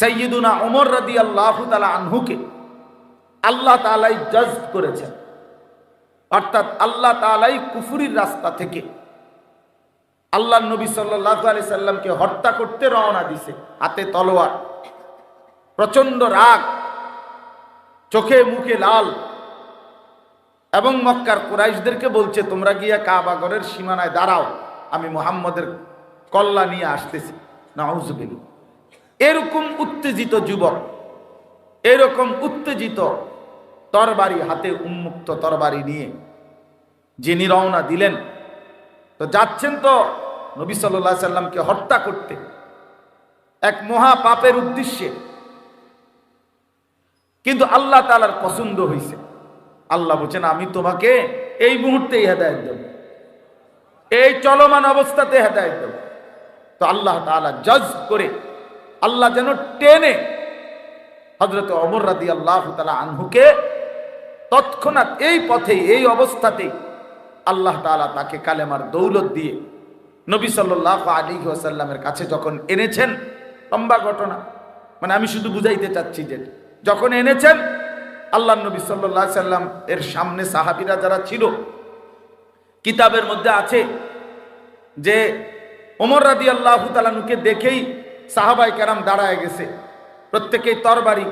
সৈয়দুনা ওমর রাদি আল্লাহ তালা আনহুকে আল্লাহ তালাই জজ করেছেন। অর্থাৎ আল্লাহ তালাই কুফুরির রাস্তা থেকে আল্লাহ নবী সাল্লাহ আলি সাল্লামকে হত্যা করতে রওনা দিছে, হাতে তলোয়ার প্রচণ্ড রাগ, চোখে মুখে লাল এবং মক্কার কুরাইশদেরকে বলছে, তোমরা গিয়া কাবাগরের সীমানায় দাঁড়াও, আমি মোহাম্মদের কল্লা নিয়ে আসতেছি। নাউজবিল এরকম উত্তেজিত যুবক, এরকম উত্তেজিত তরবারি হাতে উন্মুক্ত তরবারি নিয়ে যিনি রওনা দিলেন, তো যাচ্ছেন তো নবী সাল্লাহ সাল্লামকে হত্যা করতে। এক মহা পাপের উদ্দেশ্যে। কিন্তু আল্লাহ তালার পছন্দ হয়েছে আল্লাহ বলছেন, আমি তোমাকে এই মুহূর্তে হেদায়ত দেব। এই চলমান অবস্থাতে হেদায়ত দেব। তো আল্লাহ তালা জজ করে আল্লাহ যেন টেনে হজরত অমর রাদি আল্লাহ তালা আনহুকে তৎক্ষণাৎ এই পথে, এই অবস্থাতে আল্লাহ তালা তাকে কালেমার দৌলত দিয়ে নবী সাল্লাহ আলী ওয়াসাল্লামের কাছে যখন এনেছেন, লম্বা ঘটনা মানে আমি শুধু বুঝাইতে চাচ্ছি যে যখন এনেছেন, আল্লাহ নবী সাল্লাহ সাল্লাম এর সামনে সাহাবিরা যারা ছিল, কিতাবের মধ্যে আছে যে ওমর রাদি আল্লাহ তালানুকে দেখেই সাহাবাই কেরাম দাঁড়ায় গেছে। প্রত্যেকেই তরবারি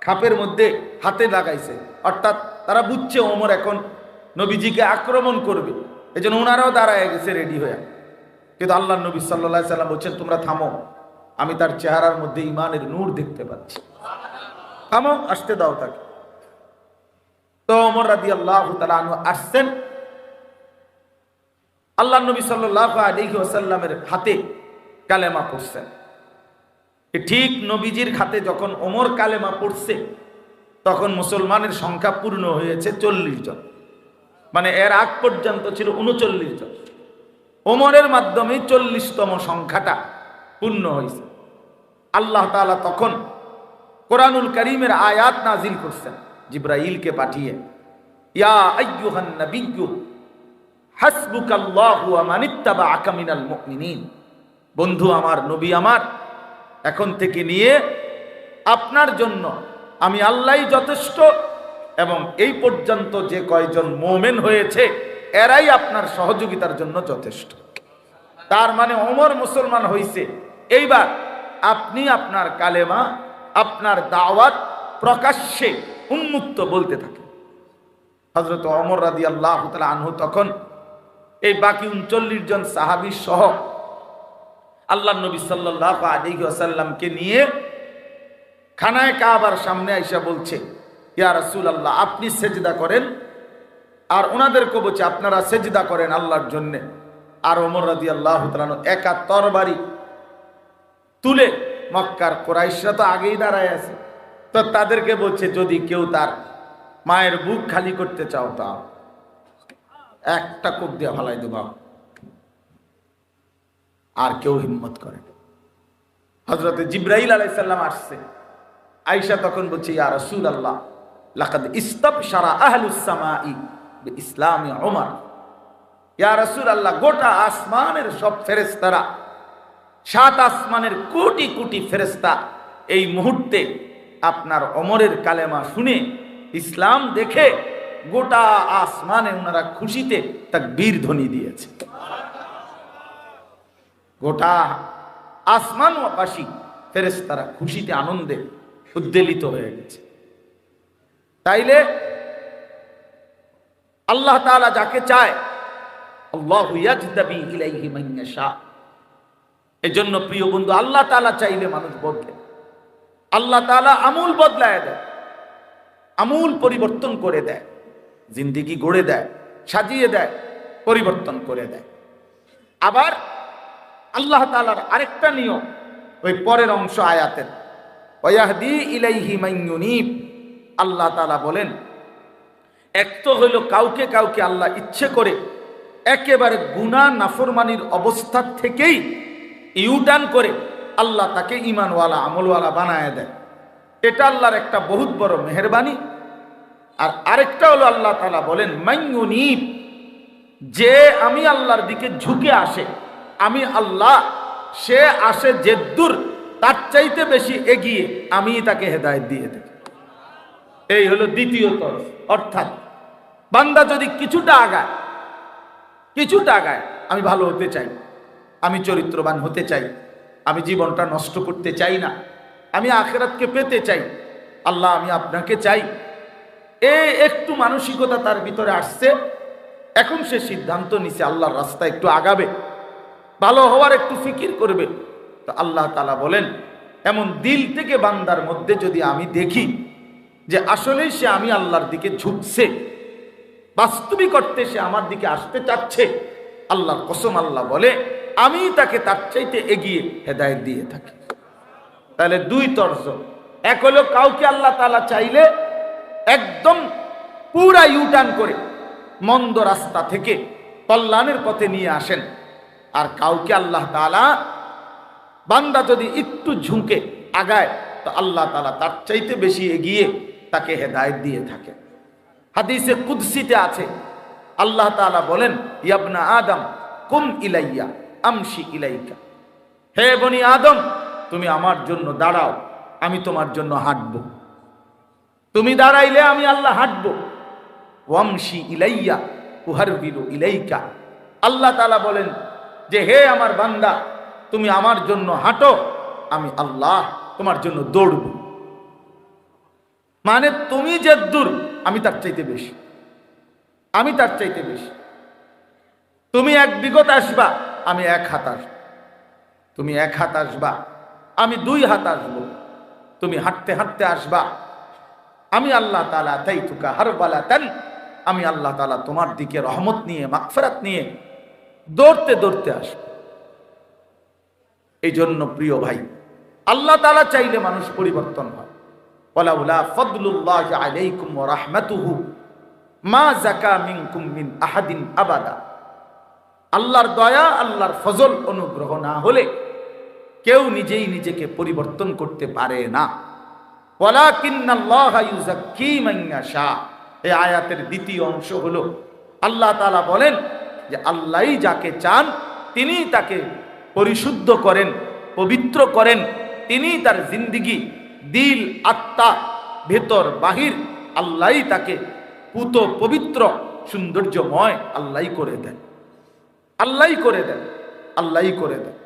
খাপের মধ্যে হাতে লাগাইছে। অর্থাৎ তারা বুঝছে ওমর এখন নবীজিকে আক্রমণ করবে। এই জন্য ওনারাও দাঁড়ায় গেছে রেডি হয়ে। কিন্তু আল্লাহ নবী সাল্লাহ সাল্লাম বলছেন, তোমরা থামো। আমি তার চেহারার মধ্যে ইমানের নূর দেখতে পাচ্ছি। থামো, আসতে দাও তাকে। তো ওমর রাদি আল্লাহ আসছেন। আল্লাহ নবী সাল্লাহ আলিহি ওসাল্লামের হাতে কালেমা পড়ছেন। ঠিক নবীজির খাতে যখন ওমর কালেমা পড়ছে, তখন মুসলমানের সংখ্যা পূর্ণ হয়েছে চল্লিশ জন। মানে এর আগ পর্যন্ত ছিল উনচল্লিশ জন। ওমরের মাধ্যমে চল্লিশতম সংখ্যাটা পূর্ণ হয়েছে। আল্লাহ তালা তখন কোরআনুল করিমের আয়াত নাজিল করছেন, জিব্রাইলকে পাঠিয়ে, ইয়া আইয়ুহান নাবিয়্যু, হাসবুকাল্লাহু ওয়া মানিত্তাবাআকা মিনাল মুমিনিন। বন্ধু আমার, নবী আমার এখন থেকে নিয়ে আপনার জন্য আমি আল্লাহই যথেষ্ট এবং এই পর্যন্ত যে কয়জন মোমেন হয়েছে, এরাই আপনার সহযোগিতার জন্য যথেষ্ট। তার মানে অমর মুসলমান হইছে। এইবার আপনি আপনার কালেমা, আপনার দাওয়াত প্রকাশ্যে উন্মুক্ত বলতে থাকেন। হজরত অমর রাদি আল্লাহ তখন এই বাকি উনচল্লিশ জন সাহাবি সহ আল্লাহ নবী সাল্লাহ নিয়ে খানায় কাবার সামনে আইসা বলছে, ইয়া আল্লাহ আপনি সেজদা করেন আর ওনাদেরকে বলছে আপনারা সেজদা করেন আল্লাহর জন্যে। আর ওমর রাদি আল্লাহ একা তরবারি তুলে মক্কার কোরাইশরা তো আগেই দাঁড়ায় আছে। তো তাদেরকে বলছে, যদি কেউ তার মায়ের বুক খালি করতে চাও তা একটা কোপ দিয়ে ভালাই দেবা। আর কেউ হিম্মত করে হজরতে জিব্রাইল আলাইসাল্লাম আসছে। আইসা তখন বলছে, ইয়া রসুল আল্লাহ লাকাদ ইস্তাব সারা আহলুসামাই ইসলামী ওমর ইয়া রসুল আল্লাহ গোটা আসমানের সব ফেরেস্তারা সাত আসমানের কোটি কোটি ফেরেস্তা এই মুহূর্তে আপনার অমরের কালেমা শুনে ইসলাম দেখে গোটা আসমানে ওনারা খুশিতে তাক বীর ধ্বনি দিয়েছে। গোটা আসমানবাসী ফেরেস্তারা খুশিতে, আনন্দে উদ্বেলিত হয়ে গেছে। তাইলে আল্লাহ তাআলা যাকে চায় এজন্য প্রিয় বন্ধু, আল্লাহ তাআলা চাইলে মানুষ বদলে। আল্লাহ তাআলা আমূল বদলায় দেয়, আমূল পরিবর্তন করে দেয়, জিন্দিগি গড়ে দেয়, সাজিয়ে দেয়, পরিবর্তন করে দেয়। আবার আল্লাহ তালার আরেকটা নিয়ম ওই পরের অংশ আয়াতের। ইলাইহি আল্লাহ তালা বলেন, এক তো হইল কাউকে কাউকে আল্লাহ ইচ্ছে করে একেবারে গুণা নাফরমানির অবস্থা থেকেই ইউটার্ন করে আল্লাহ তাকে ইমানওয়ালা আমলওয়ালা বানায় দেয়। এটা আল্লাহর একটা বহুত বড় মেহরবানি। আর আরেকটা হলো আল্লাহ তালা বলেন মাইয়ুনিব যে আমি আল্লাহর দিকে ঝুঁকে আসে আমি আল্লাহ, সে আসে জেদ্দুর তার চাইতে বেশি এগিয়ে আমি তাকে হেদায়ত দিয়ে দেব এই হলো দ্বিতীয় তরফ। অর্থাৎ, বান্দা যদি কিছুটা আগায় কিছুটা আগায়, আমি ভালো হতে চাই। আমি চরিত্রবান হতে চাই। আমি জীবনটা নষ্ট করতে চাই না। আমি আখেরাতকে পেতে চাই। আল্লাহ, আমি আপনাকে চাই। এ একটু মানসিকতা তার ভিতরে আসছে। এখন সে সিদ্ধান্ত নিছে, আল্লাহর রাস্তা একটু আগাবে। ভালো হওয়ার একটু ফিকির করবে। তো আল্লাহ তালা বলেন, এমন দিল থেকে বান্দার মধ্যে যদি আমি দেখি যে আসলেই সে আমি আল্লাহর দিকে ঝুঁকছে, বাস্তবিক অর্থে সে আমার দিকে আসতে চাচ্ছে, আল্লাহর কসম আল্লাহ বলে, আমি তাকে তার চাইতে এগিয়ে হেদায়ত দিয়ে থাকি। তাহলে দুই তর্জ। এক হলো কাউকে আল্লাহ তালা চাইলে একদম পুরা ইউটার্ন করে মন্দ রাস্তা থেকে কল্যাণের পথে নিয়ে আসেন। আর কাউকে আল্লাহ তালা বান্দা যদি একটু ঝুঁকে আগায়, তো আল্লাহ তালা তার চাইতে বেশি এগিয়ে তাকে হেদায়ত দিয়ে থাকে। হাদিসে কুদসিতে আছে, আল্লাহ তাআলা বলেন, ইয়াবনা আদম, কুম ইলাইয়া, আমশি ইলাইকা। হে বনি আদম, তুমি আমার জন্য দাঁড়াও, আমি তোমার জন্য হাঁটব। তুমি দাঁড়াইলে আমি আল্লাহ হাঁটব। ওয়ামশি ইলাইয়া উহার বিরু ইলাইকা। আল্লাহ তালা বলেন যে হে আমার বান্দা, তুমি আমার জন্য হাঁটো, আমি আল্লাহ তোমার জন্য দৌড়ব। মানে তুমি যে দূর, আমি তার চাইতে বেশি। আমি তার চাইতে বেশি। তুমি এক বিগত আসবা, আমি এক হাত আসব তুমি এক হাত আসবা, আমি দুই হাত আসব। তুমি হাঁটতে হাঁটতে আসবা, আমি আল্লাহ তালা তাই তুকা হার বালা তেন আমি আল্লাহ তালা তোমার দিকে রহমত নিয়ে মাকফেরাত নিয়ে দৌড়তে দৌড়তে আসব। এই জন্য প্রিয় ভাই, আল্লাহ তালা চাইলে মানুষ পরিবর্তন হয়। ওয়ালাউলা ফদলুল্লাহ আলাইকুম রাহমাতুহু, মা জাকা মিনকুম মিন আবাদা। আল্লাহর দয়া, আল্লাহর ফজল অনুগ্রহ না হলে কেউ নিজেই নিজেকে পরিবর্তন করতে পারে না। এই আয়াতের দ্বিতীয় অংশ হলো, আল্লাহ তাআলা বলেন যে আল্লাহই যাকে চান, তিনি তাকে পরিশুদ্ধ করেন, পবিত্র করেন। তিনি তার জিন্দিগি, দিল, আত্মা, ভেতর, বাহির আল্লাহই তাকে পুত, পবিত্র, সৌন্দর্যময় আল্লাহই করে দেন। আল্লাহই করে দেন আল্লাহই করে দেন।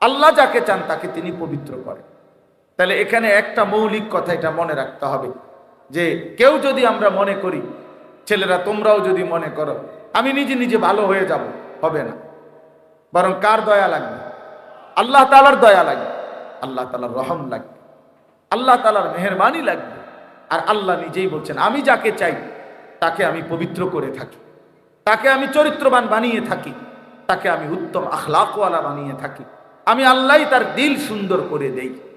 আল্লাহ যাকে চান, তাকে তিনি পবিত্র করেন। তাহলে এখানে একটা মৌলিক কথা এটা মনে রাখতে হবে যে, কেউ যদি আমরা মনে করি ছেলেরা, তোমরাও যদি মনে করো, আমি নিজে নিজে ভালো হয়ে যাব, হবে না। বরং কার দয়া লাগবে? আল্লাহ তালার দয়া লাগবে। আল্লাহ তালার রহম লাগবে। আল্লাহ তালার মেহরবানি লাগবে। আর আল্লাহ নিজেই বলছেন, আমি যাকে চাই, তাকে আমি পবিত্র করে থাকি। তাকে আমি চরিত্রবান বানিয়ে থাকি। তাকে আমি উত্তম আখলাকওয়ালা বানিয়ে থাকি। আমি আল্লাহ তার দিল সুন্দর করে দেই।